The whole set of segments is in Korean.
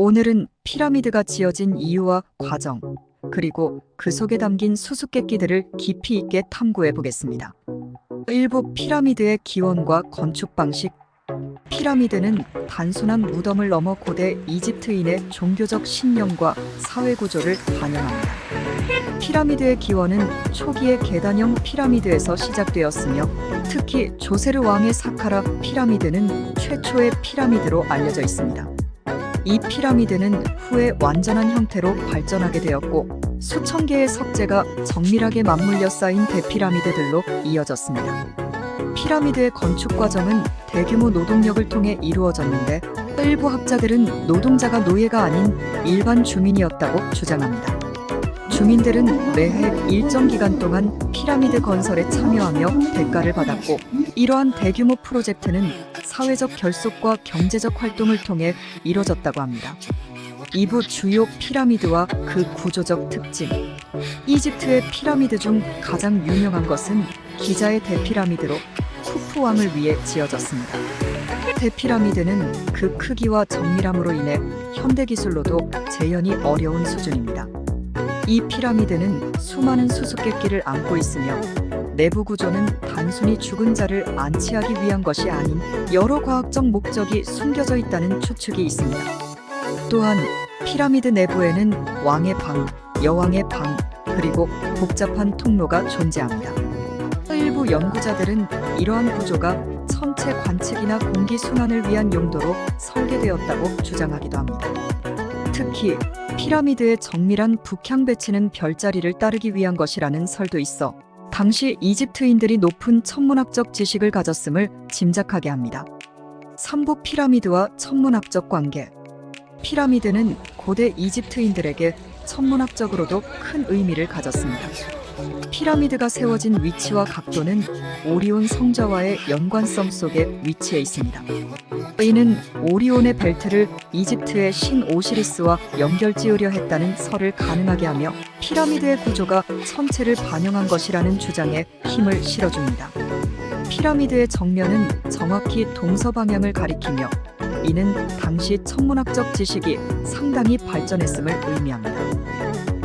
오늘은 피라미드가 지어진 이유와 과정, 그리고 그 속에 담긴 수수께끼들을 깊이 있게 탐구해 보겠습니다. 일부 피라미드의 기원과 건축 방식. 피라미드는 단순한 무덤을 넘어 고대 이집트인의 종교적 신념과 사회 구조를 반영합니다. 피라미드의 기원은 초기의 계단형 피라미드에서 시작되었으며 특히 조세르 왕의 사카라 피라미드는 최초의 피라미드로 알려져 있습니다. 이 피라미드는 후에 완전한 형태로 발전하게 되었고 수천 개의 석재가 정밀하게 맞물려 쌓인 대피라미드들로 이어졌습니다. 피라미드의 건축 과정은 대규모 노동력을 통해 이루어졌는데 일부 학자들은 노동자가 노예가 아닌 일반 주민이었다고 주장합니다. 주민들은 매해 일정 기간 동안 피라미드 건설에 참여하며 대가를 받았고 이러한 대규모 프로젝트는 사회적 결속과 경제적 활동을 통해 이뤄졌다고 합니다. 이부 주요 피라미드와 그 구조적 특징. 이집트의 피라미드 중 가장 유명한 것은 기자의 대피라미드로 쿠프 왕을 위해 지어졌습니다. 대피라미드는 그 크기와 정밀함으로 인해 현대 기술로도 재현이 어려운 수준입니다. 이 피라미드는 수많은 수수께끼를 안고 있으며 내부 구조는 단순히 죽은 자를 안치하기 위한 것이 아닌 여러 과학적 목적이 숨겨져 있다는 추측이 있습니다. 또한 피라미드 내부에는 왕의 방, 여왕의 방, 그리고 복잡한 통로가 존재합니다. 일부 연구자들은 이러한 구조가 천체 관측이나 공기 순환을 위한 용도로 설계되었다고 주장하기도 합니다. 특히 피라미드의 정밀한 북향 배치는 별자리를 따르기 위한 것이라는 설도 있어 당시 이집트인들이 높은 천문학적 지식을 가졌음을 짐작하게 합니다. 삼부 피라미드와 천문학적 관계. 피라미드는 고대 이집트인들에게 천문학적으로도 큰 의미를 가졌습니다. 피라미드가 세워진 위치와 각도는 오리온 성자와의 연관성 속에 위치해 있습니다. 이는 오리온의 벨트를 이집트의 신 오시리스와 연결 지으려 했다는 설을 가능하게 하며 피라미드의 구조가 천체를 반영한 것이라는 주장에 힘을 실어줍니다. 피라미드의 정면은 정확히 동서 방향을 가리키며 이는 당시 천문학적 지식이 상당히 발전했음을 의미합니다.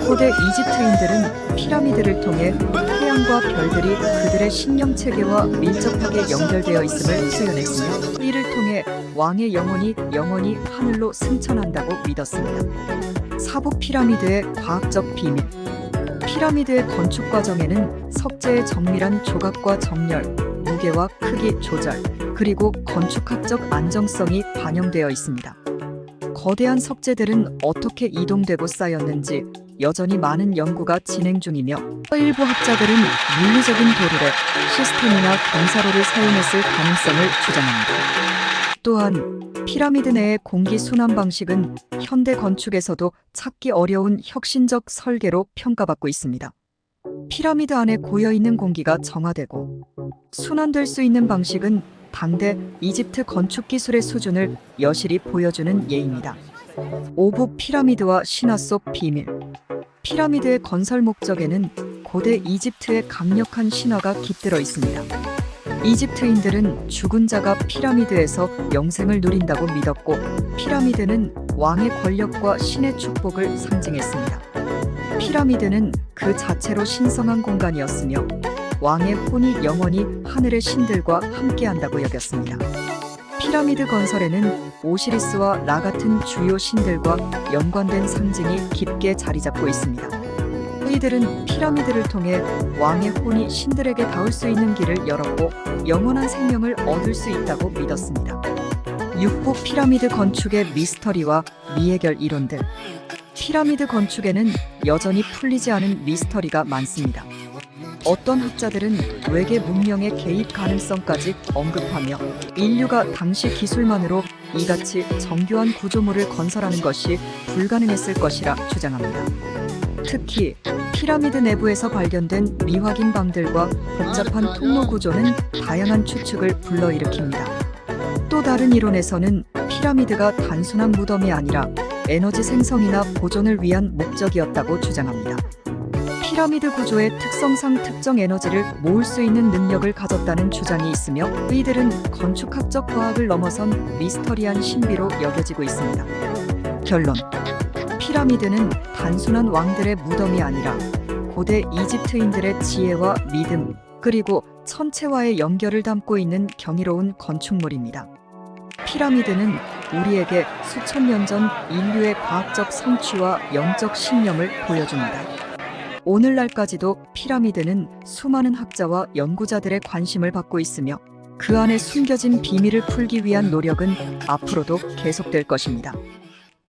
고대 이집트인들은 피라미드를 통해 태양과 별들이 그들의 신념 체계와 밀접하게 연결되어 있음을 수연했으며 이를 통해 왕의 영혼이 영원히 하늘로 승천한다고 믿었습니다. 사부 피라미드의 과학적 비밀 피라미드의 건축 과정에는 석재의 정밀한 조각과 정렬, 무게와 크기 조절, 그리고 건축학적 안정성이 반영되어 있습니다. 거대한 석재들은 어떻게 이동되고 쌓였는지 여전히 많은 연구가 진행 중이며 일부 학자들은 물리적인 도르래, 시스템이나 경사로를 사용했을 가능성을 주장합니다. 또한 피라미드 내의 공기 순환 방식은 현대 건축에서도 찾기 어려운 혁신적 설계로 평가받고 있습니다. 피라미드 안에 고여 있는 공기가 정화되고 순환될 수 있는 방식은 당대 이집트 건축 기술의 수준을 여실히 보여주는 예입니다. 오부 피라미드와 신화 속 비밀. 피라미드의 건설 목적에는 고대 이집트의 강력한 신화가 깃들어 있습니다. 이집트인들은 죽은 자가 피라미드에서 영생을 누린다고 믿었고, 피라미드는 왕의 권력과 신의 축복을 상징했습니다. 피라미드는 그 자체로 신성한 공간이었으며, 왕의 혼이 영원히 하늘의 신들과 함께한다고 여겼습니다. 피라미드 건설에는 오시리스와 라 같은 주요 신들과 연관된 상징이 깊게 자리 잡고 있습니다. 이들은 피라미드를 통해 왕의 혼이 신들에게 닿을 수 있는 길을 열었고 영원한 생명을 얻을 수 있다고 믿었습니다. 육부 피라미드 건축의 미스터리와 미해결 이론들. 피라미드 건축에는 여전히 풀리지 않은 미스터리가 많습니다. 어떤 학자들은 외계 문명의 개입 가능성까지 언급하며 인류가 당시 기술만으로 이같이 정교한 구조물을 건설하는 것이 불가능했을 것이라 주장합니다. 특히 피라미드 내부에서 발견된 미확인 방들과 복잡한 통로 구조는 다양한 추측을 불러일으킵니다. 또 다른 이론에서는 피라미드가 단순한 무덤이 아니라 에너지 생성이나 보존을 위한 목적이었다고 주장합니다. 피라미드 구조의 특성상 특정 에너지를 모을 수 있는 능력을 가졌다는 주장이 있으며 이들은 건축학적 과학을 넘어선 미스터리한 신비로 여겨지고 있습니다. 결론. 피라미드는 단순한 왕들의 무덤이 아니라 고대 이집트인들의 지혜와 믿음, 그리고 천체와의 연결을 담고 있는 경이로운 건축물입니다. 피라미드는 우리에게 수천 년 전 인류의 과학적 성취와 영적 신념을 보여줍니다. 오늘날까지도 피라미드는 수많은 학자와 연구자들의 관심을 받고 있으며 그 안에 숨겨진 비밀을 풀기 위한 노력은 앞으로도 계속될 것입니다.